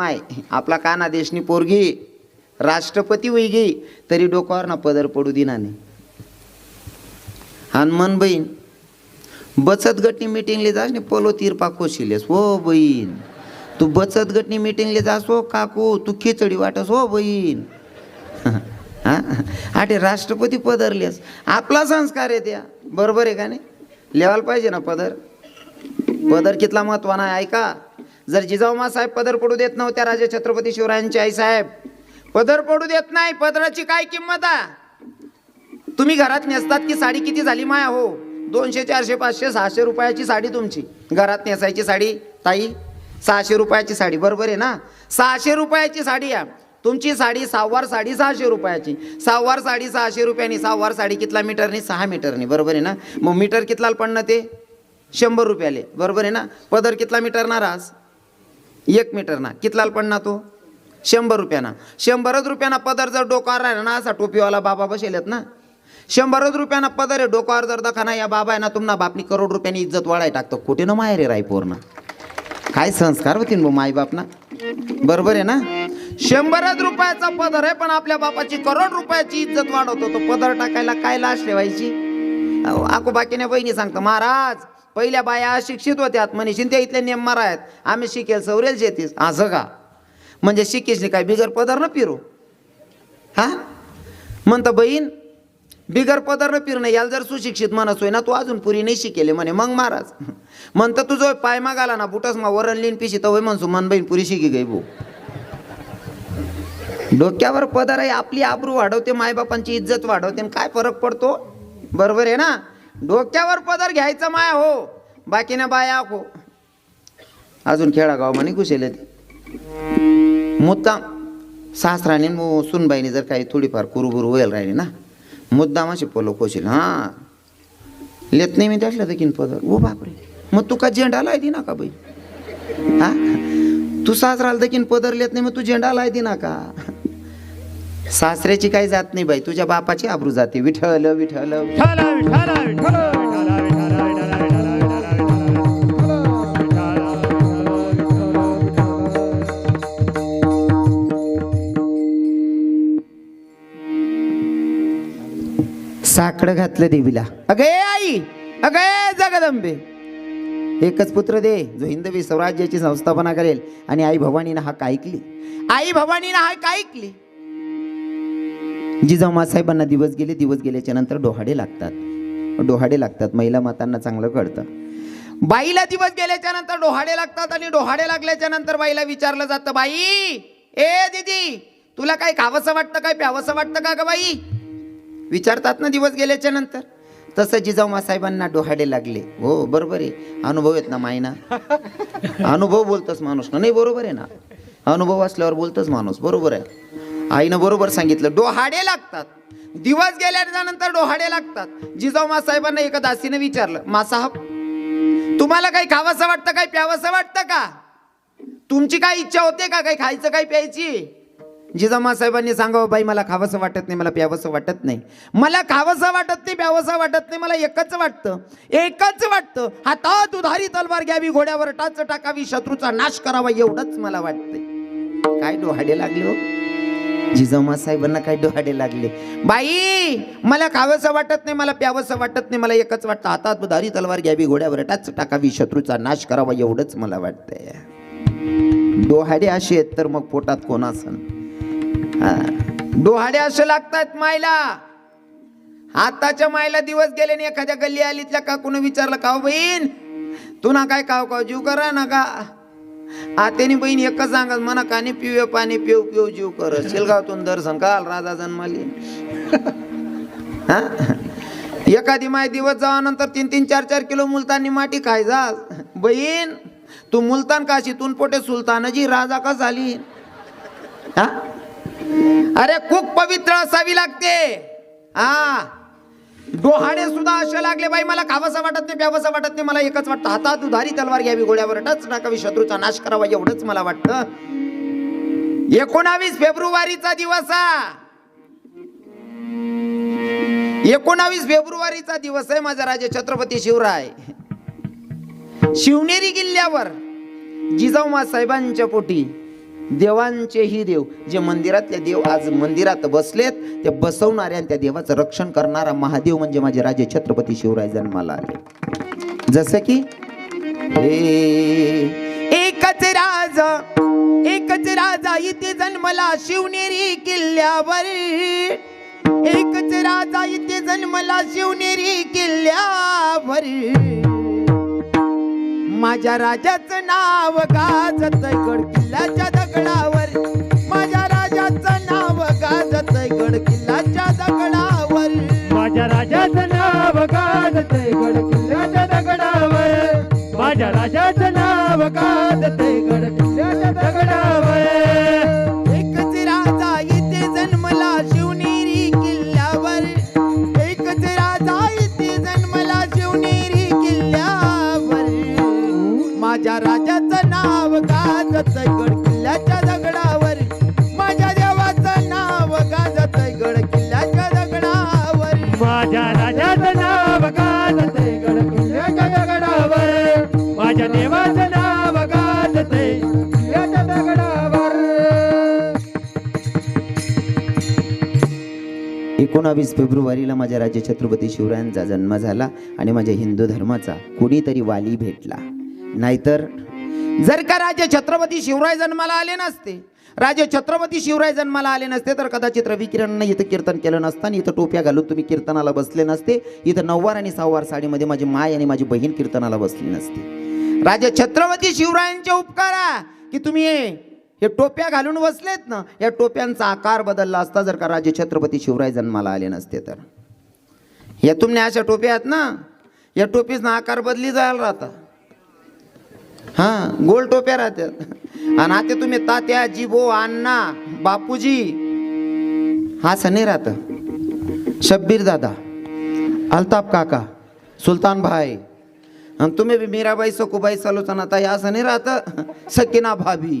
माय आपला काना देशनी पोरगी राष्ट्रपती वैगी तरी डोक्यावर ना पदर पडू दिना नाही हनुमान बहीण बचत गटनी मिटिंगले जास ने पलो तीर पाको हो बहीण तू बचत गटनी मिटिंगले जास हो काकू तू खिचडी वाटस हो बहीण. हा? अरे राष्ट्रपती पदरलेस आपला संस्कार आहे त्या. बरोबर आहे का नाही? लेवायला पाहिजे ना पदर? पदर कितला महत्वाना आहे ऐका. जर जिजाऊमा साहेब पदर पडू देत नव्हत्या राजा छत्रपती शिवरायांचे आई साहेब पदर पडू देत नाही पदराची काय किंमत आहे? तुम्ही घरात नेसतात की साडी किती झाली माया हो? दोनशे चारशे पाचशे सहाशे रुपयाची साडी तुमची. घरात नेसायची साडी ताई सहाशे रुपयाची साडी बरोबर आहे ना? सहाशे रुपयाची साडी आहे. तुमची साडी सहावार साडी सहाशे रुपयाची. सहावार साडी सहाशे रुपयानी सहावार साडी कितला मीटरनी? सहा मीटरनी बरोबर आहे ना? मग मीटर कितला पडणं ते? शंभर रुपयाले बरोबर आहे ना? पदर कितला मीटर ना रास एक मीटर ना. कितला पडणार तो? शंभर रुपयाना. शंभरच रुपयाना पदर जर डोकावर राहिला ना असा टोपीवाला बाबा बसेलेत ना. शंभरच रुपयाना पदर आहे डोकावर जर दखाना या बाबा आहे ना तुम्हाला बापनी करोड रुपयानी इज्जत वाढाय टाकतो. कुठे ना माहेर आहे रायपूरना काय संस्कार होतील मग माई बापना बरोबर आहे ना? शंभरच रुपयाचा पदर आहे पण आपल्या बापाची करोड रुपयाची इज्जत वाढवतो. तो पदर टाकायला काय लाश ठेवायची? अहो, बाकीने बहिणी सांगतो महाराज पहिल्या बाया शिक्षित होत्यात. म्हणे शिंदे इथले नेम आहेत. आम्ही शिकेल सवरेल शेतीस. असं का? म्हणजे शिकीसनी काय बिगर पदर न पिरू? हा? म्हणतं बहीण बिगर पदर न पिरणं याला जर सुशिक्षित म्हणत होय ना तू अजून पुरी नाही शिकेले. म्हणे मग महाराज. म्हणतं तुझं पाय मागाला ना बुटस मा वरण लिन पिशी तर म्हणसू मन बहीण पुरी शिकी गई भाऊ डोक्यावर पदर आहे आपली आबरू वाढवते मायबापांची इज्जत वाढवते आणि काय फरक पडतो? बरोबर आहे ना? डोक्यावर पदर घ्यायचा माया हो. बाकीने बाया हो अजून खेळागाव म्हणे घुसेले मुद्दाम सासराने मग सुनबाईने जर काही थोडीफार कुरुबुरु होईल राहिली ना मुद्दाम असे पोलो कोशील हां. लेत नाही मी त्यातलं देखील पदर. ओ बापरे. मग तू का झेंडाला आहे ना का बाई? हा? तू सासराला देखील पदर लेत नाही मग तू झेंडा लाय ना का? सासऱ्याची काही जात नाही बाई तुझ्या बापाची आबरू जाते. विठल विठल विठाला साकडं घातलं देवीला. अगे आई अगे जगदंबे. एकच पुत्र दे जो हिंदवी स्वराज्याची संस्थापना करेल. आणि आई भवानीनं हाक ऐकली? आई भवानीनं हाक ऐकली? म्हणजे जिजाऊ साहेबांना दिवस गेले दिवस गेल्याच्यानंतर डोहाडे लागतात. डोहाडे लागतात. महिला मातांना चांगलं कळतं. बाईला दिवस गेल्याच्यानंतर डोहाडे लागतात आणि डोहाडे लागल्याच्या नंतर बाईला विचारलं जातं बाई ए दीदी तुला काय खावंसं वाटतं काय प्यावंसं वाटतं का ग बाई? विचारतात ना दिवस गेल्याच्यानंतर. तसं जिजाऊ साहेबांना डोहाडे लागले. हो बरोबर आहे. अनुभव आहेत ना मायना? अनुभव बोलतोच माणूस ना? नाही बरोबर आहे ना? अनुभव असल्यावर बोलतोच माणूस. बरोबर आहे. आईनं बरोबर सांगितलं डोहाडे लागतात. दिवस गेल्यानंतर डोहाडे लागतात. जिजाऊ मासाहेबांना एका दासीने विचारलं मासाहेब तुम्हाला काही खावंसं वाटतं काही प्यावंसं वाटतं का? तुमची काय इच्छा होते का? काही खायचं काही प्यायची? जिजामा साहेबांनी सांगावं बाई मला खावंसं वाटत नाही मला प्यावंसं वाटत नाही. मला खावंसं वाटत नाही प्यावंसं वाटत नाही मला एकच वाटतं एकच वाटतं. हातात उधारी तलवार घ्यावी घोड्यावर टाच टाकावी शत्रूचा नाश करावा एवढंच मला वाटतंय. काय डोहाडे लागले हो? जिजामा साहेबांना काय डोहाडे लागले? बाई मला खावंसं वाटत नाही मला प्यावंसं वाटत नाही मला एकच वाटतं हातात दारी तलवार घ्यावी घोड्यावर टाच टाकावी शत्रूचा नाश करावा एवढंच मला वाटतंय. डोहाडे असे आहेत तर मग पोटात कोण असन डोहाडे असे लागतात मायला. आताच्या मायला दिवस गेले आणि एखाद्या गल्ली आलीतल्या का काकून विचारलं का बहीण तू ना काय काव काव जीव करा ना का? आतेनी बहीण एकच सांगत म्हणा काने पिवे पाणी पिऊ पिऊ जीव कर शेलगावतून दर्शन काल राजा जन्माली. हा? एखादी माय दिवस जावानंतर तीन तीन चार चार किलो मुलतानी माटी खाय जा बहीण तू मुलतान काशी तून पोटे सुलतानाजी राजा का झाली? हा? अरे खूप पवित्र असावी लागते. हा? डोहाडे सुद्धा असे लागले बाई मला खावासा वाटत नाही प्यावासा वाटत नाही मला एकच वाटतं हातात उधारी तलवार घ्यावी गोळ्यावर टच टाकावी शत्रूचा नाश करावा एवढंच मला वाटतं. एकोणावीस फेब्रुवारीचा दिवस हा. एकोणावीस फेब्रुवारीचा दिवस आहे माझा राजे छत्रपती शिवराय. शिवनेरी किल्ल्यावर जिजाऊमा साहेबांच्या पोटी देवांचेही देव. जे मंदिरातले देव आज मंदिरात बसलेत ते बसवणाऱ्या त्या देवाचं रक्षण करणारा महादेव म्हणजे माझे राजे छत्रपती शिवराय जन्माला आले. जसं की एकच राजा एकच राजा इथे जन्मला शिवनेरी किल्ल्यावर. एकच राजा इथे जन्मला शिवनेरी किल्ल्यावर. माझ्या राजाचं नाव गाजत गड किल्ल्याच्या दगडावर. माझ्या राजाचं नाव गाजत गड किल्ल्याच्या दगडावर. माझ्या राजाचं नाव गाजते गड किल्ल्याच्या दगडावर. माझ्या राजाचं नाव गाजते गड किल्ल्याच्या दगडावर. एकोणावीस फेब्रुवारीला माझ्या राजे छत्रपती शिवरायांचा जन्म झाला आणि माझ्या हिंदू धर्माचा कुणीतरी वाली भेटला. नाहीतर जर का राजे छत्रपती शिवराय जन्माला आले नसते राजे छत्रपती शिवराय जन्माला आले नसते तर कदाचित रविकिरणनं इथं कीर्तन केलं नसतं आणि इथं टोप्या घालून तुम्ही कीर्तनाला बसले नसते. इथं नऊवार आणि सहावार साडीमध्ये माझी माय आणि माझी बहीण कीर्तनाला बसली नसते. राजे छत्रपती शिवरायांचे उपकारा की तुम्ही हे टोप्या घालून बसलेत ना या टोप्यांचा आकार बदलला असता जर का राजे छत्रपती शिवराय जन्माला आले नसते तर. या तुमने अशा टोप्या आहेत ना या टोपीचा आकार बदली जायला राहता. हां गोल टोप्या राहतात. आणि आता तुम्ही तात्या जिबो अण्णा बापूजी हा सने राहत. शब्बीर दादा अल्ताफ काका सुलतान भाई आणि तुम्ही बी मीराबाई सकुबाई सलोचना ताई असं नाही राहत. सकिना भाभी.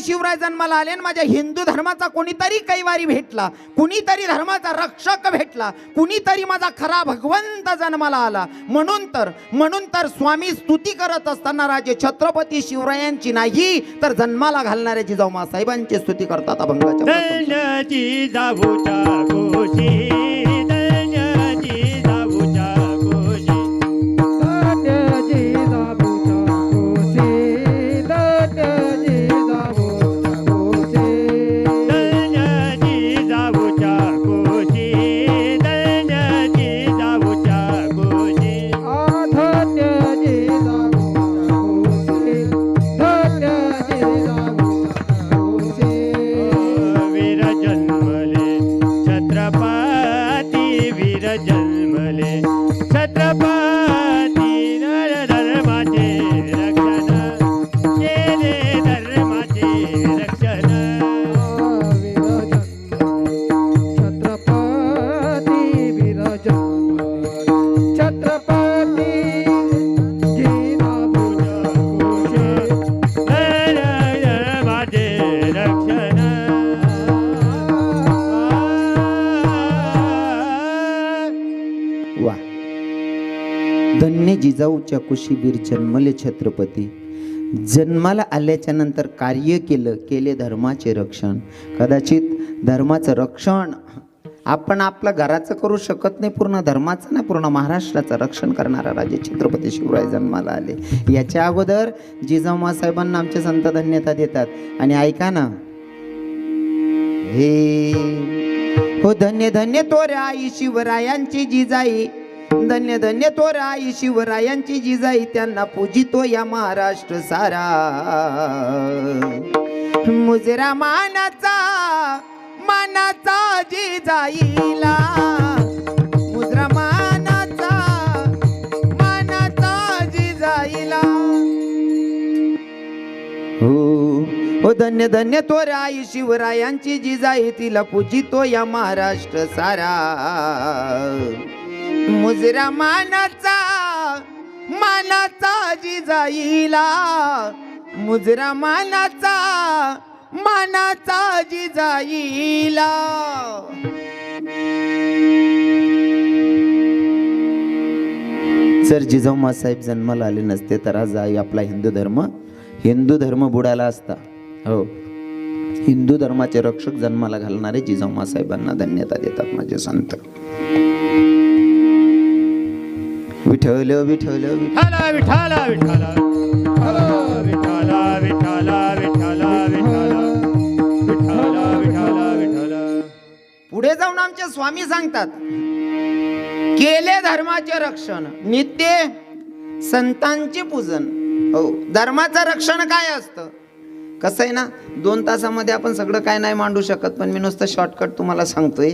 छत्रपती शिवराय जन्माला आले आणि माझ्या हिंदू धर्माचा कोणीतरी कैवारी भेटला कुणीतरी धर्माचा रक्षक भेटला कुणीतरी माझा खरा भगवंत जन्माला आला. म्हणून तर म्हणून तर स्वामी स्तुती करत असताना राजे छत्रपती शिवरायांची नाही तर जन्माला घालणाऱ्या जिजाऊ साहेबांची स्तुती करतात अभंगाच्या धन्य जिजाऊच्या कुशीबीर जन्मले छत्रपती. जन्माला आल्याच्यानंतर कार्य केलं केले धर्माचे रक्षण. कदाचित धर्माचं रक्षण आपण आपलं घराचं करू शकत नाही पूर्ण धर्माचं नाही पूर्ण महाराष्ट्राचं रक्षण करणारा राजे छत्रपती शिवराय जन्माला आले. याच्या अगोदर जिजाऊ साहेबांना आमचे संत धन्यता देतात. आणि ऐका ना. हे हो धन्य धन्य तोऱ्या आई शिवरायांची जिजाई. धन्य धन्य तो आई शिवरायांची जिजाई त्यांना पूजितो या महाराष्ट्र सारा. मुजरा मानाचा मानाचा जिजाईला मुजरा मानाचा मानाचा जिजाईला हो हो धन्य धन्य तो आई शिवरायांची जिजाई तिला पूजितो या महाराष्ट्र सारा. मुजरा मानाचा मानाचा जिजाईला मुजरा मानाचा मानाचा जिजाईला जर जिजाऊ साहेब जन्माला आले नसते तर आज आई आपला हिंदू धर्म हिंदू धर्म बुडाला असता. हो. हिंदू धर्माचे रक्षक जन्माला घालणारे जिजाऊ साहेबांना धन्यता देतात माझे संत. विठल विठल विठल विठाला विठाला विठाला विठाला विठाला विठाला विठाला विठाला विठाला विठाला पुढे जाऊन आमचे स्वामी सांगतात केले धर्माचे रक्षण नित्य संतांचे पूजन. हो धर्माचं रक्षण काय असतं? कसं आहे ना दोन तासामध्ये आपण सगळं काय नाही मांडू शकत पण मी नुसतं शॉर्टकट तुम्हाला सांगतोय.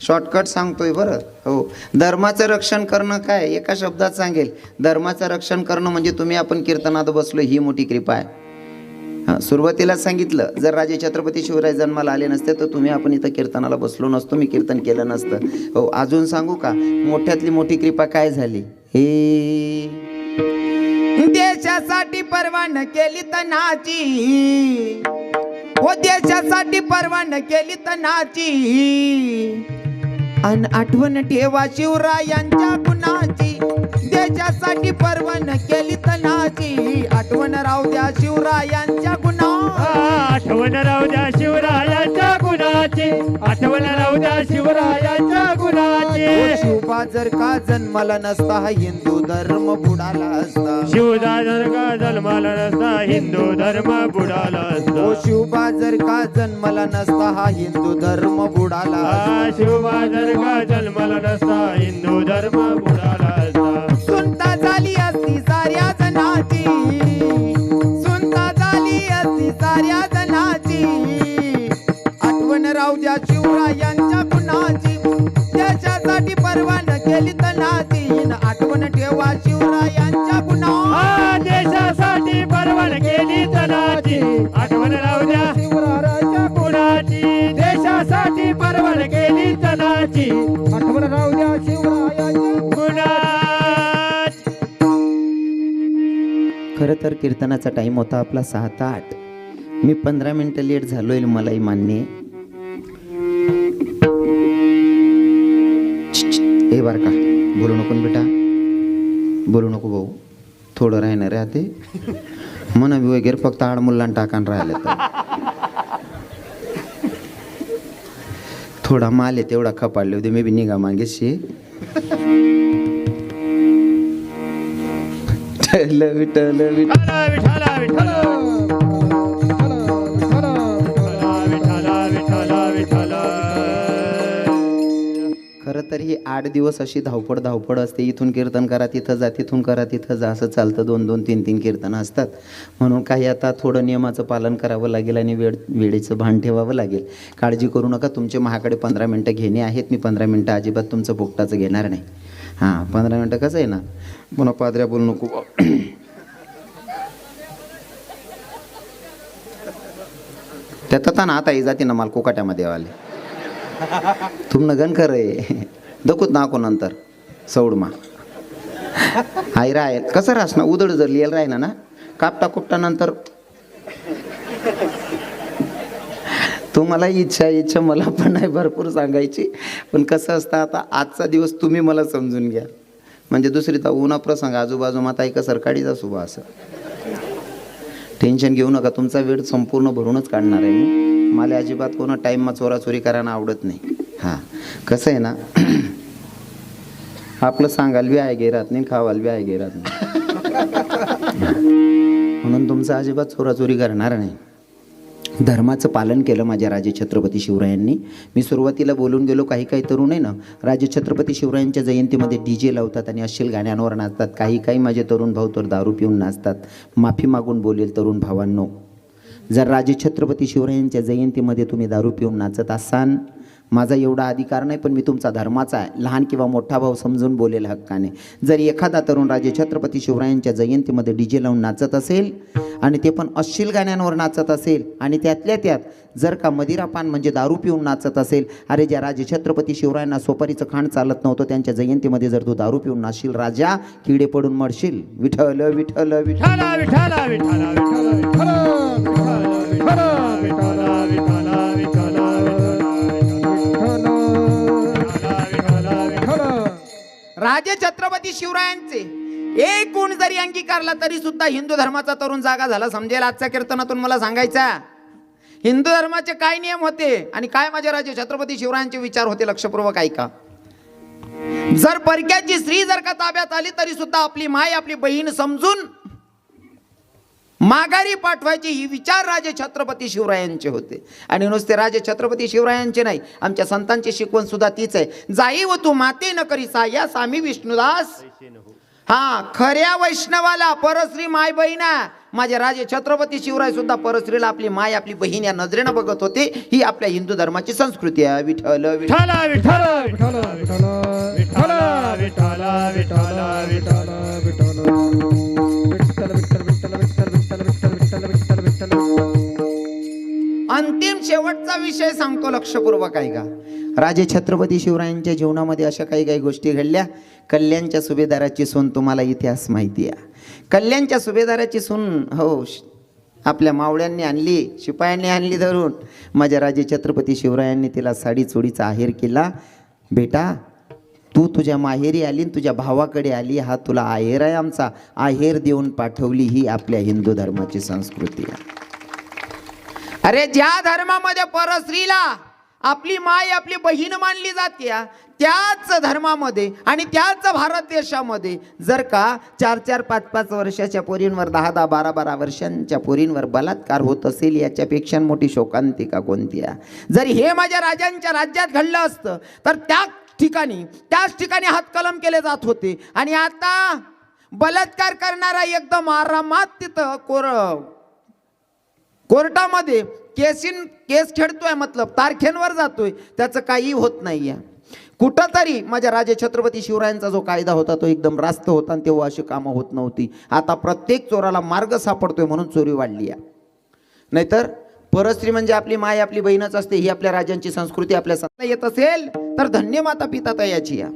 शॉर्टकट सांगतोय बरं. हो. धर्माचं रक्षण करणं काय? एका शब्दात सांगेल. धर्माचं रक्षण करणं म्हणजे तुम्ही आपण कीर्तनात बसलो ही मोठी कृपा आहे. हां सुरुवातीला सांगितलं जर राजे छत्रपती शिवराय जन्माला आले नसते तर तुम्ही आपण इथं कीर्तनाला बसलो नसतो मी कीर्तन केलं नसतं. हो अजून सांगू का? मोठ्यातली मोठी कृपा काय झाली? हे देशासाठी परवान केली तनाची हो देशासाठी परवान केली तनाची अन आठवण ठेवा शिवरायांच्या गुणाची. देशासाठी परवान केली तनाची आठवण राहू द्या शिवरायांच्या गुणा आठवण राहू द्या शिवरायांच्या गुणाची. आठवण राहू द्या शिवरायांच्या गुणाची. शिवबा जर का जन्माला नसता हा हिंदू धर्म बुडाला असता. शिवदादर का जन्माला नसता हिंदू धर्म बुडाला ओ असता शिवबा जर का जन्माला नसता हा हिंदू धर्म बुडाला असता. आ, शिवबादर का जन्माला नसता हिंदू धर्म बुडाला असता. सुनता झाली असती साऱ्या जनाची. सुनता झाली असती साऱ्या जनाची. आठवण राहू द्या देशासाठी परवान केली न आठवण ठेवा शिवरायांच्या गुणा आ, देशासाठी परवान केली तनाची आठवण राहू द्या. शिवरायांच्या गुणाची देशासाठी परवान केली तनाची आठवण राहू द्या शिवरायांच्या खरं तर कीर्तनाचा टाइम होता आपला सहा ते आठ. मी पंधरा मिनिटं लेट झालोय मलाही मान्य आहे. हे बार का. बोलू नको बेटा. बोलू नको भाऊ. थोडं राहणार राहते ते. मन वगैरे फक्त आड मुलांना टाकान राहिले तर. थोडा माल आहे तेवढा खपाडले होते. मी बी निघा मागेशी. ठरलं विठ्ठल विठ्ठल तर ही आठ दिवस अशी धावपळ धावपळ असते. इथून कीर्तन करा तिथं जा तिथून करा तिथं जा असं चालतं. दोन दोन तीन तीन कीर्तन असतात. म्हणून काही आता थोडं नियमाचं पालन करावं लागेल आणि वेळ वेळेचं भान ठेवावं लागेल. काळजी करू नका. तुमचे महाकडे पंधरा मिनटं घेणे आहेत. मी पंधरा मिनटं अजिबात तुमचं पोपटाचं घेणार नाही. हां पंधरा मिनटं कसं आहे ना? पुन्हा पादऱ्या बोलू नको. त्यात ना आता ही जाते ना मला कोकाट्यामध्ये आले. तुमनं गणकर खरं आहे दखूत नाको नंतर. सौडमा आई राय कसं राहस ना उदड जर लिहिलं राहिना ना कापटा कुपटा नंतर. तुम्हाला इच्छा इच्छा मला पण नाही भरपूर सांगायची पण कसं असतं आता आजचा दिवस तुम्ही मला समजून घ्या. म्हणजे दुसरी तर उन्हा प्रसंग आजूबाजू माता ऐका सरकारीचा सुभा असं. टेन्शन घेऊ नका तुमचा वेळ संपूर्ण भरूनच काढणार आहे मी. मला अजिबात कोणा टाईममा चोराचोरी करायला आवडत नाही. हां. कसं आहे ना आपलं सांगाल बी आहे गेरात नाही खावाल बी आहे गेरात नाही. म्हणून तुमचं अजिबात चोराचोरी करणार नाही. धर्माचं पालन केलं माझ्या राजे छत्रपती शिवरायांनी मी सुरुवातीला बोलून गेलो काही काही तरुण आहे ना राजे छत्रपती शिवरायांच्या जयंतीमध्ये डी जे लावतात आणि अश्लील गाण्यांवर नाचतात. काही काही माझे तरुण भाऊ तर दारू पिऊन नाचतात. माफी मागून बोलेल तरुण भावांनो. जर राजे छत्रपती शिवरायांच्या जयंतीमध्ये तुम्ही दारू पिऊन नाचत असाल माझा एवढा अधिकार नाही पण मी तुमचा धर्माचा आहे. लहान किंवा मोठा भाऊ समजून बोलेल हक्काने. जर एखादा तरुण राजे छत्रपती शिवरायांच्या जयंतीमध्ये डीजे लावून नाचत असेल आणि ते पण अश्लील गाण्यांवर नाचत असेल आणि त्यातल्या त्यात जर का मदिरापान म्हणजे दारू पिऊन नाचत असेल अरे ज्या राजे छत्रपती शिवरायांना सोपारीचं खाण चालत नव्हतं त्यांच्या जयंतीमध्ये जर तू दारू पिऊन नाशील राजा किडे पडून मरशील. विठल विठल विठल विठल विठल राजे छत्रपती शिवरायांचे. एक गुण जरी अंगीकारला तरी सुद्धा हिंदू धर्माचा तरुण जागा झाला. समजेल आजच्या कीर्तनातून मला सांगायचा? हिंदू धर्माचे काय नियम होते? आणि काय माझे राजे छत्रपती शिवरायांचे विचार होते? लक्षपूर्वक ऐका. जर परक्याची स्त्री जर का ताब्यात आली तरी सुद्धा आपली माय आपली बहीण समजून माघारी पाठवायची ही विचार राजे छत्रपती शिवरायांचे होते. आणि नुसते राजे छत्रपती शिवरायांचे नाही आमच्या संतांची शिकवण सुद्धा तीच आहे. जाई व तू माते न करी साया सामी विष्णुदास. हा खऱ्या वैष्णवाला परश्री माय बहिणा. माझे राजे छत्रपती शिवराय सुद्धा परश्रीला आपली माय आपली बहीण या नजरेनं बघत होते. ही आपल्या हिंदू धर्माची संस्कृती आहे. विठ्ठल विठ्ठल. विठाला विठाला विठाला विठाला विठाला विठाला अंतिम शेवटचा विषय सांगतो लक्षपूर्वक आहे का राजे छत्रपती शिवरायांच्या जीवनामध्ये अशा काही काही गोष्टी घडल्या. कल्याणच्या सुभेदाराची सून तुम्हाला इतिहास माहिती आहे. कल्याणच्या सुभेदाराची सून हो श- आपल्या मावळ्यांनी आणली शिपायांनी आणली धरून. माझ्या राजे छत्रपती शिवरायांनी तिला साडी चोडीचा आहेर केला. बेटा तू तुझ्या माहेरी आली आणि तुझ्या भावाकडे आली. हा तुला आहेर आहे आमचा. आहेर देऊन पाठवली ही आपल्या हिंदू धर्माची संस्कृती आहे. अरे ज्या धर्मामध्ये परस्त्रीला आपली माय आपली बहीण मानली जाते त्याच धर्मामध्ये आणि त्याच भारत देशामध्ये जर का चार चार पाच पाच वर्षाच्या पोरींवर दहा दहा बारा बारा वर्षांच्या पोरींवर बलात्कार होत असेल याच्यापेक्षा मोठी शोकांतिका कोणती आहे? जर हे माझ्या राजांच्या राज्यात घडलं असतं तर त्या ठिकाणी त्याच ठिकाणी हातकलम केले जात होते. आणि आता बलात्कार करणारा एकदम आरामात तिथं कोर कोर्टामध्ये केसिन केस खेळतोय मतलब तारखेंवर जातोय त्याचं काही होत नाही आहे कुठंतरी माझ्या राजे छत्रपती शिवरायांचा जो कायदा होता तो एकदम रास्त होता आणि तेव्हा अशी कामं होत नव्हती. आता प्रत्येक चोराला मार्ग सापडतोय म्हणून चोरी वाढली आहे. नाहीतर परस्त्री म्हणजे आपली माय आपली बहीणच असते ही आपल्या राजांची संस्कृती आपल्या सत्ता येत असेल तर धन्य माता पिता तयाची या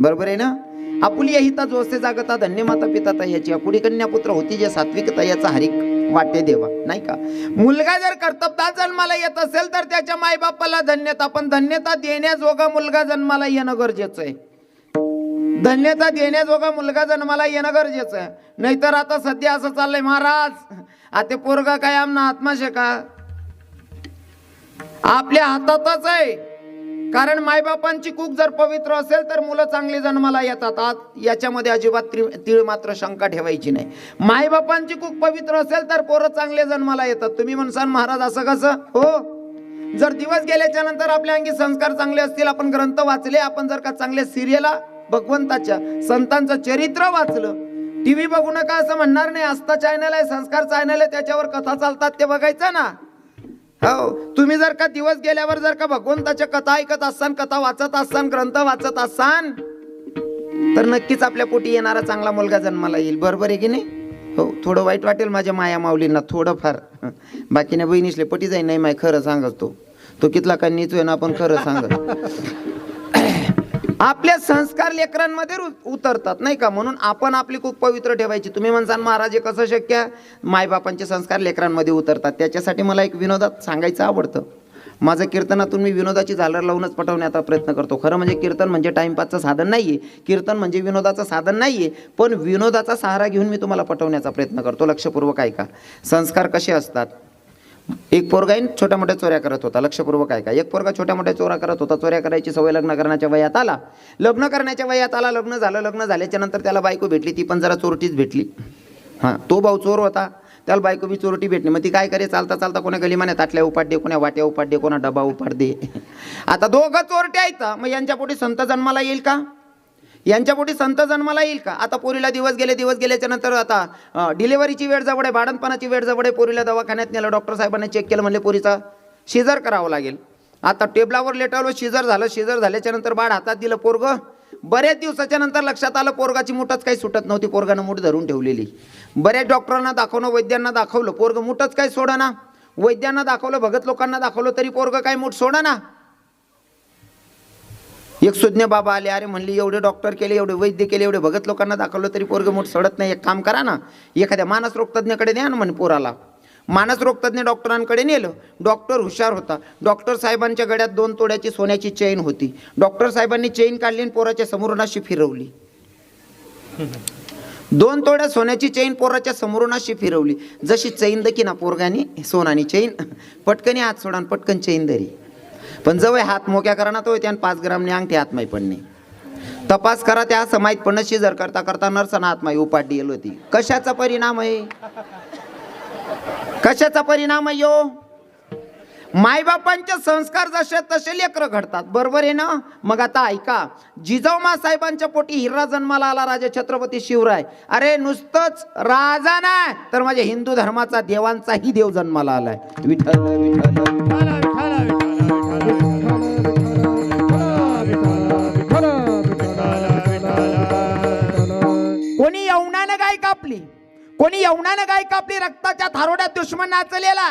बरोबर आहे ना? आपुली हिता जो असते जागता धन्य माता पिता तयाची कुडी कन्या पुत्र होती जे सात्विक तयाचा हरिक वाटे देवा नाही का? मुलगा जर कर्तबदार जन्माला येत असेल तर त्याच्या मायबापाला धन्यता पण धन्यता देण्याजोगा मुलगा जन्माला येणं गरजेचं आहे. धन्यता देण्याजोगा मुलगा जन्माला येणं गरजेचं आहे. नाहीतर आता सध्या असं चाललंय महाराज आता पोरगा काय आमना आत्माशे का? आपल्या हातातच आहे. कारण मायबापांची कूक जर पवित्र असेल तर मुलं चांगली जन्माला येतात. आज याच्यामध्ये अजिबात तीळ मात्र शंका ठेवायची नाही. मायबापांची कूक पवित्र असेल तर पोरं चांगले जन्माला येतात. तुम्ही म्हणसान महाराज असं कसं? हो. जर दिवस गेल्याच्यानंतर आपल्या अंगी संस्कार चांगले असतील आपण ग्रंथ वाचले आपण जर का चांगले सिरियला भगवंताच्या संतांचं चरित्र वाचलं टीव्ही बघू नका असं म्हणणार नाही. आस्था चॅनल आहे संस्कार चॅनल आहे त्याच्यावर कथा चालतात ते बघायचं ना. हो तुम्ही जर का दिवस गेल्यावर जर का भगवंताच्या कथा ऐकत असाल कथा वाचत असाल ग्रंथ वाचत असाल तर नक्कीच आपल्या पोटी येणारा चांगला मुलगा जन्माला येईल. बरोबर आहे की नाही? हो थोडं वाईट वाटेल माझ्या माया माऊलींना थोडंफार. बाकीने बहिणीसले पटी जाईल नाही माय खरं सांगत. तो तो कितला का नीचोय ना आपण खरं सांगत. आपले संस्कार लेकरांमध्ये उतरतात नाही का? म्हणून आपण आपली खूप पवित्र ठेवायची. तुम्ही म्हणसान महाराज हे कसं शक्य? आहे? मायबापांचे संस्कार लेकरांमध्ये उतरतात. त्याच्यासाठी मला एक विनोदात सांगायचं आवडतं. माझं कीर्तनातून मी विनोदाची झालर लावूनच पटवण्याचा प्रयत्न करतो. खरं म्हणजे कीर्तन म्हणजे टाइमपासचं साधन नाही आहे कीर्तन म्हणजे विनोदाचं साधन नाही आहे पण विनोदाचा सहारा घेऊन मी तुम्हाला पटवण्याचा प्रयत्न करतो. लक्षपूर्वक ऐका. संस्कार कसे असतात? एक पोरगा छोट्या मोठ्या चोऱ्या करत होता लक्षपूर्वक आहे का एक पोरगा छोट्या मोठ्या चोऱ्या करत होता चोऱ्या करायची सवय लग्न करण्याच्या वयात आला. लग्न करण्याच्या वयात आला लग्न झालं लग्न झाल्याच्यानंतर त्याला बायको भेटली ती पण जरा चोरटीच भेटली. हां तो भाऊ चोर होता त्याला बायको बी चोरटी भेटली. मग ती काय करे चालता चालता कोणा गलिमाने ताटल्या उपाडते कोणा वाट्या उपाडते कोणा डबा उपाडते आता दोघं चोरटे आहेत मग यांच्या पोटी संत जन्माला येईल का? यांच्यापोटी संत जन्माला येईल का? आता पोरीला दिवस गेले दिवस गेल्याच्यानंतर आता डिलिव्हरीची वेळ जवळ आहे भाडणपणाची वेळ जवळ आहे पोरीला दवाखान्यात नेलं. डॉक्टर साहेबांनी चेक केलं म्हणले पोरीचा शिजर करावं लागेल. आता टेबलावर लेटावलं शिजर झालं शिजर झाल्याच्यानंतर बाळ हातात दिलं पोरग. बऱ्याच दिवसाच्या नंतर लक्षात आलं पोरगाची मुठच काही सुटत नव्हती पोरगानं मूठ धरून ठेवलेली. बऱ्याच डॉक्टरांना दाखवणं वैद्यांना दाखवलं पोरग मुठच काही सोडा वैद्यांना दाखवलं भगत लोकांना दाखवलं तरी पोरग काय मूठ सोडा ना एक सुज्ञ बाबा आले अरे म्हणली एवढे डॉक्टर केले एवढे वैद्य केले एवढे भगत लोकांना दाखवलं तरी पोरग मोठ सडत नाही. एक काम करा ना एखाद्या मानस रोगतज्ञकडे द्या ना म्हणे पोराला. मानस रोगतज्ञ डॉक्टरांकडे नेलं. डॉक्टर हुशार होता. डॉक्टर साहेबांच्या गड्यात दोन तोड्याची सोन्याची चेन होती. डॉक्टर साहेबांनी चेन काढली आणि पोराच्या समोरून अशी फिरवली. दोन तोड्या सोन्याची चेन पोराच्या समोरून अशी फिरवली. जशी चैन दकी ना पोरगाने सोनानी चैन पटकनी हात सोडा पटकन चैन धरी. पण जवळ हात मोक्या करा ना तो त्यानं पाच ग्रामने अंगठी हातमाई पडणे तपास करा त्या असं माहीत पडणं शिजर करता करता नरसना हातमाई उपाटी येल होती. कशाचा परिणाम आहे? कशाचा परिणाम आहे यो? मायबापांचे संस्कार जसे तसे लेकरं घडतात. बरोबर आहे ना? मग आता ऐका. जिजाऊमा साहेबांच्या पोटी हिरा जन्माला आला राजा छत्रपती शिवराय. अरे नुसतंच राजा नाही तर माझ्या हिंदू धर्माचा देवांचाही देव जन्माला आलाय. विठ्ठल विठ्ठल. कोणी यवनानं गाय कापली रक्ताच्या थारोड्यात दुश्मन नाचलेला?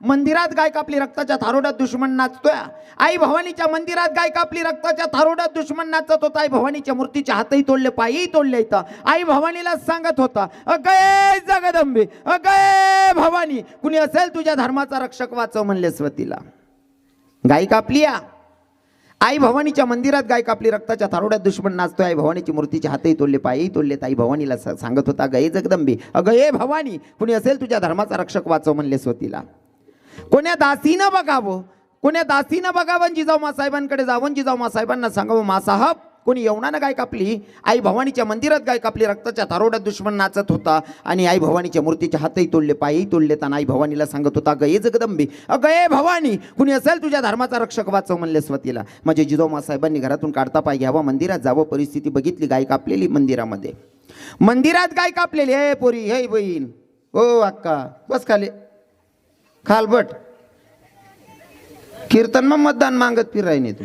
मंदिरात गाय कापली रक्ताच्या थारोड्यात दुश्मन नाचतोय? आई भवानीच्या मंदिरात गाय कापली रक्ताच्या थारोड्यात दुश्मन नाचत होता. आई भवानीच्या मूर्तीचे हातही तोडले पायही तोडले इथं. आई भवानीला सांगत होता अगय जगदंबे अगय भवानी कुणी असेल तुझ्या धर्माचा रक्षक वाचव म्हणले स्वतीला. गाय कापली या. आई भवानीच्या मंदिरात गाय कापली रक्ताच्या थारोड्यात दुश्मन नाचतोय. आई भवानीची मूर्तीचे हातही तोडले पायही तोडले. आई भवानीला सांगत होता गये जगदंबे. अगं ए भवानी कुणी असेल तुझ्या धर्माचा रक्षक वाचव म्हणले स्वतीला. कोण्या दासीनं बघावं? कोण्या दासीनं बघावं जिजाऊ मासाहेबांकडे जावं जिजाऊ मासाहेबांना सांगावं मासाहब कोणी यवनानं गाय कापली आई भवानीच्या मंदिरात गाय कापली रक्ताच्या थारोड्यात दुश्मन नाचत होता आणि आई भवानीच्या मूर्तीचे हातही तोडले पायही तोडले आणि आई भवानीला सांगत होता गये जगदंबे. अगये भवानी कुणी असेल तुझ्या धर्माचा रक्षक वाचव म्हणले स्वतीला. म्हणजे जिजाऊ साहेबांनी घरातून काढता पाय घ्यावा मंदिरात जावं परिस्थिती बघितली गाय कापलेली मंदिरामध्ये. मंदिरात गाय कापलेली हे पोरी हे बहीण ओ अक्का बस खाले खालबट कीर्तन मग मतदान मागत फिर नाही तू.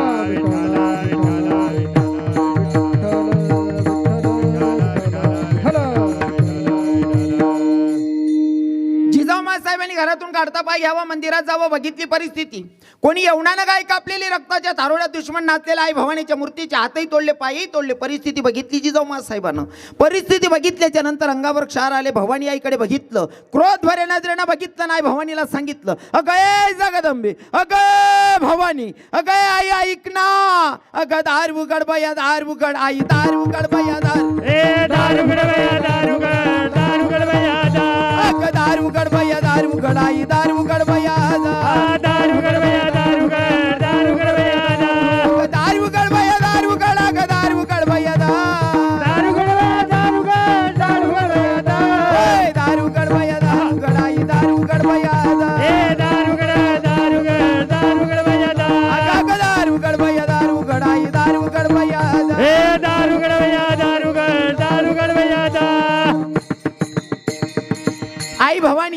आणि घरातून काढता पाय घ्यावा मंदिरात जावं बघितली परिस्थिती. कोणी यवनानं गाय कापलेली रक्ताच्या थारोड्यात दुश्मन नाचलेला आई भवानीच्या मूर्तीच्या हातही तोडले पायही तोडले. परिस्थिती बघितली जिजाऊ साहेबानं. परिस्थिती बघितल्याच्या नंतर अंगावर क्षार आले भवानी आईकडे बघितलं. क्रोध भरे नजरेनं बघितलं नाही भवानीला सांगितलं अगय जगदंबे अगय भवानी अगय आई ऐक ना. अग दार उघड बया दार उघड आई दार उघड बया दार. दार दारुगड बया दारुगड दारुगड उघडाई दार उघड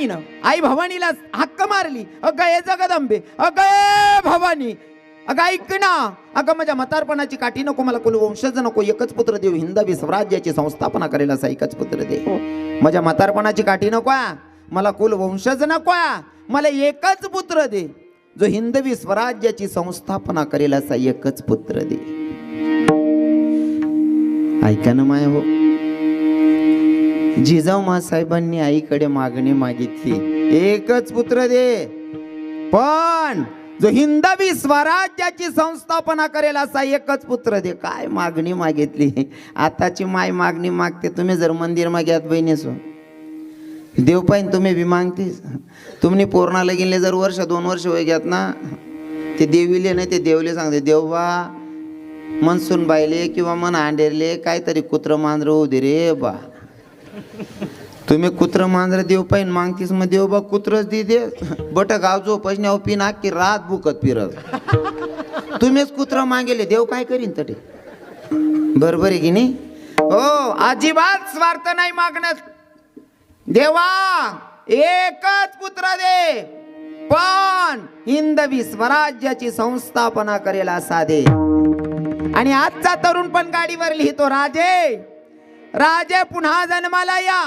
भवानीनं आई भवानीला हक्क मारली. अगं हे जगदंबे अगं हे भवानी अगं ऐक ना. अगं माझ्या म्हातारपणाची काठी नको मला कोणी वंशज नको. एकच पुत्र देव हिंदवी स्वराज्याची संस्थापना करेल असा एकच पुत्र दे. माझ्या म्हातारपणाची काठी नको. मला कुल वंशज नको. मला एकच पुत्र दे. जो हिंदवी स्वराज्याची संस्थापना करेल असा एकच पुत्र दे. ऐका ना माय हो. जिजाऊ मासाहेबांनी आईकडे मागणी मागितली. एकच पुत्र दे. पण जो हिंदवी स्वराज्याची संस्थापना करेल असा एकच पुत्र दे. काय मागणी मागितली? आताची माय मागणी मागते. तुम्ही जर मंदिर माग्यात बहिणीसो. देव पाहिजे तुम्ही बी मागतेस. तुम्ही पूर्णा गेले जर वर्ष दोन वर्ष होय घ्यात ना ते देवीले नाही ते देवले सांगते. देवबा मनसून बायले किंवा मन आंडेरले काहीतरी कुत्र मांजर होऊ दे रे बा. तुम्ही कुत्र मांजर देव पाहिजे मागतीस मग देव बा कुत्रच दे दे. बट गाव जो पजण्याव पिना की रात बुकत फिरत तुम्हीच कुत्र मागेले देव काय करीन तटे बरोबर आहे की नाही? हो अजिबात स्वार्थ नाही मागण्यास देवा एकच पुत्र दे. पण हिंदवी स्वराज्याची संस्थापना करेल असा दे. आणि आजचा तरुण पण गाडीवर लिहितो राजे राजे पुन्हा जन्माला या.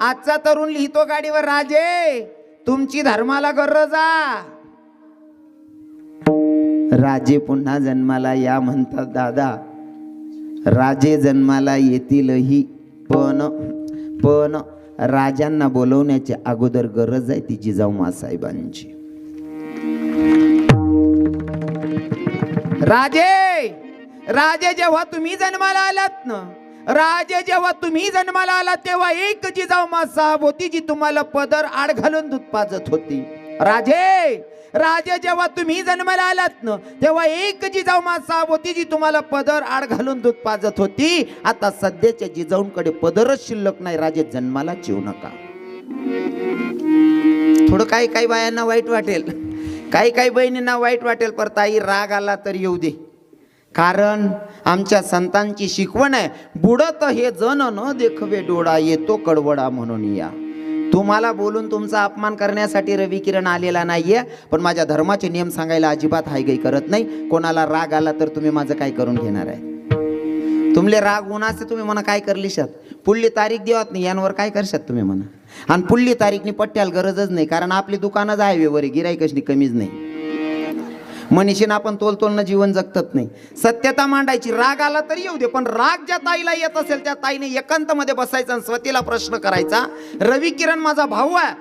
आजचा तरुण लिहितो गाडीवर राजे तुमची धर्माला गरज आ. राजे पुन्हा जन्माला या म्हणतात दादा राजे जन्माला येतीलही पण पण राजांना बोलवण्याची अगोदर गरज आहे ती जिजाऊ साहेबांची राजे राजे जेव्हा तुम्ही जन्माला आलात ना राजे जेव्हा तुम्ही जन्माला आलात तेव्हा एक जिजाऊ साहेब होती जी तुम्हाला पदर आड घालून दूध पाजत होती. राजे राजे जेव्हा तुम्ही जन्माला आलात ना तेव्हा एक जिजाऊ साहेब होती जी तुम्हाला पदर आड घालून दूध पाजत होती. आता सध्याच्या जिजाऊंकडे पदरच शिल्लक नाही राजे जन्माला येऊ नका. थोडं काही काही बायांना वाईट वाटेल. काही काही बहिणींना वाईट वाटेल पर ताई राग आला तर येऊ दे. कारण आमच्या संतांची शिकवण आहे. बुडत हे जन न देखवे डोळा येतो कडवडा म्हणून या. तुम्हाला बोलून तुमचा अपमान करण्यासाठी रवी किरण आलेला नाहीये पण माझ्या धर्माचे नियम सांगायला अजिबात हायगाई करत नाही. कोणाला राग आला तर तुम्ही माझं काय करून घेणार आहे? तुमले राग उन्हाचे तुम्ही म्हणा काय करलिशात? पुढली तारीख देवात नाही यांवर काय करशात तुम्ही म्हणा आणि पुढली तारीखनी पट्ट्याला गरजच नाही कारण आपली दुकानच आहे व्यवहार गिराईकशनी कमीच नाही. मनीषीनं आपण तोल तोलनं जीवन जगतत नाही सत्यता मांडायची राग आला तरी येऊ दे पण राग ज्या ताईला येत असेल त्या ताईने एकांत मध्ये बसायचा आणि स्वतीला प्रश्न करायचा रवी किरण माझा भाऊ आहे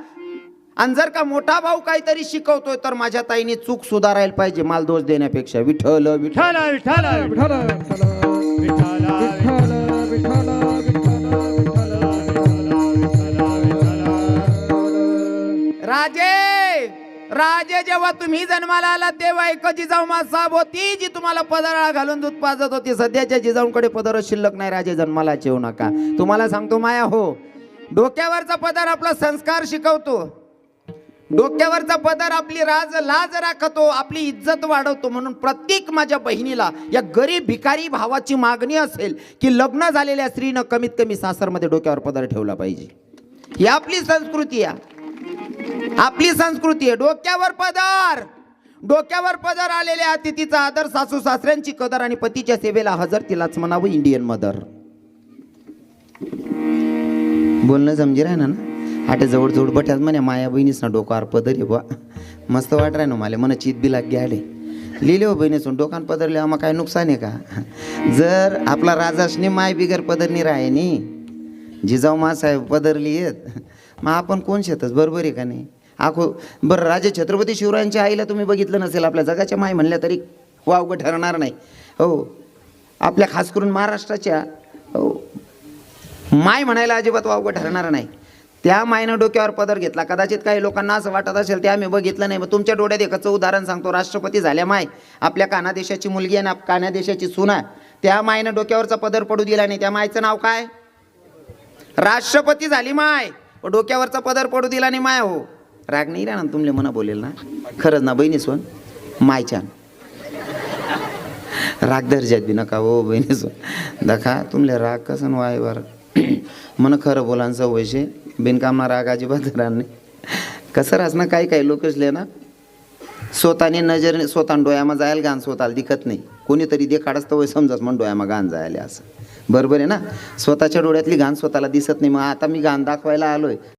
आणि जर का मोठा भाऊ काहीतरी शिकवतोय तर माझ्या ताईने चूक सुधारायला पाहिजे माल दोष देण्यापेक्षा विठल विठल विठ्ठल विठ्ठल विठ्ठल विठ्ठल राजे राजे जेव्हा तुम्ही जन्माला आला तेव्हा एक जिजाऊ साहेब होती जी तुम्हाला पदराळा घालून दूध पाजत होती. सध्याच्या जिजाऊंकडे पदरच शिल्लक नाही राजे जन्माला येऊ नका. तुम्हाला सांगतो माया हो डोक्यावरचा पदर आपला संस्कार शिकवतो. डोक्यावरचा पदर आपली राज लाज राखतो आपली इज्जत वाढवतो. म्हणून प्रत्येक माझ्या बहिणीला या गरीब भिकारी भावाची मागणी असेल की लग्न झालेल्या स्त्रीनं कमीत कमी सासरमध्ये डोक्यावर पदर ठेवला पाहिजे. ही आपली संस्कृती आहे. आपली संस्कृती आहे. डोक्यावर पदर. डोक्यावर पदर आलेल्या अतिथीचा आदर सासू सासऱ्यांची कदर आणि पतीच्या सेवेला हजर तिलाच म्हणावं इंडियन मदर. बोलणं समजे राही ना? आटे जवळ जवळ बट्यात म्हणे माया बहिणीस ना डोकावर पदर आहे बा मस्त वाट राही ना मला हो म्हणा चित बी लाग आले लिहिले हो बहिणीसून डोकान पदरले आम्हा काय नुकसान आहे का? जर आपला राजाशनी माय बिगर पदरनी राहे नी जिजाऊ मासाहेब पदरली आहेत मग आपण कोण शेतच बरोबर आहे का नाही? आखो बरं राजे छत्रपती शिवरायांच्या आईला तुम्ही बघितलं नसेल आपल्या जगाच्या माय म्हणल्या तरी वावगं ठरणार नाही. हो आपल्या खास करून महाराष्ट्राच्या हो माय म्हणायला अजिबात वावगं ठरणार नाही. त्या मायनं डोक्यावर पदर घेतला. कदाचित काही लोकांना असं वाटत असेल ते आम्ही बघितलं नाही. मग तुमच्या डोळ्यात एकाचं उदाहरण सांगतो. राष्ट्रपती झाल्या माय आपल्या काना देशाची मुलगी आहे ना काना देशाची सुना. त्या मायनं डोक्यावरचा पदर पडू दिला नाही. त्या मायचं नाव काय? राष्ट्रपती झाली माय. पण डोक्यावरचा पदर पडू दिला आणि माया हो. राग नाही ना तुमले मना बोलेल ना. खरंच ना बहिणी सोन हो. मायच्या राग दर्जात बी नका हो बहिणी सोन हो. दखा तुमले राग कसं वाय बरं मन खरं बोलांचं सवयशे बिनकामा राग अजिबात राहणार नाही. कसं राहस ना काही काही लोकसले ना स्वतःने नजर स्वतः डोळ्यामा जायला गाण स्वतःला दिखत नाही. कोणीतरी दे काढस तर वय समजाच म्हणून डोळ्यामा गाण जायला असं. बरोबर आहे ना? स्वतःच्या डोळ्यातली घाण स्वतःला दिसत नाही. मग आता मी घाण दाखवायला आलो आहे